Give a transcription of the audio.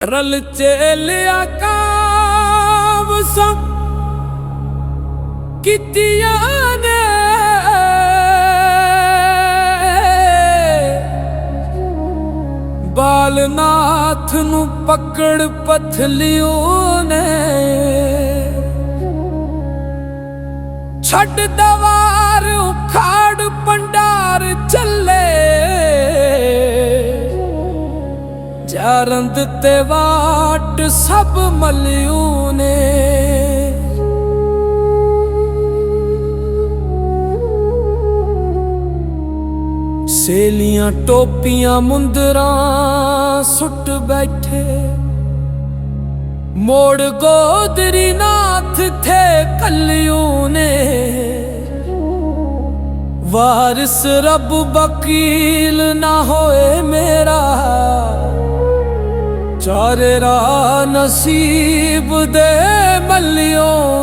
ਰਲ ਚੇਲਿਆ ਕਾਵਸਾਂ ਕੀਤੀਆਂ ਨੇ। ਬਾਲਨਾਥ ਨੂੰ ਪਕੜ ਪਥਲਿਓ ਨੇ। ਛੱਡ ਦਵਾਰ ਉਖਾੜ ਜਾਰੰਦ ਤੇ ਵਾਟ ਸਭ ਮਲਿਓ ਨੇ। ਸੇਲੀਆਂ ਟੋਪੀਆਂ ਮੁੰਦਰਾਂ ਸੁੱਟ ਬੈਠੇ। ਮੋੜ ਗੋਦਰੀ ਨਾਥ ਥੇ ਕੱਲਿਓ ਨੇ। ਵਾਰਿਸ ਰੱਬ ਵਕੀਲ ਨਾ ਹੋਏ ਮੇਰਾ ਚਾਰੇ ਰਾ ਨਸੀਬ ਦੇ ਮਲਿਓ।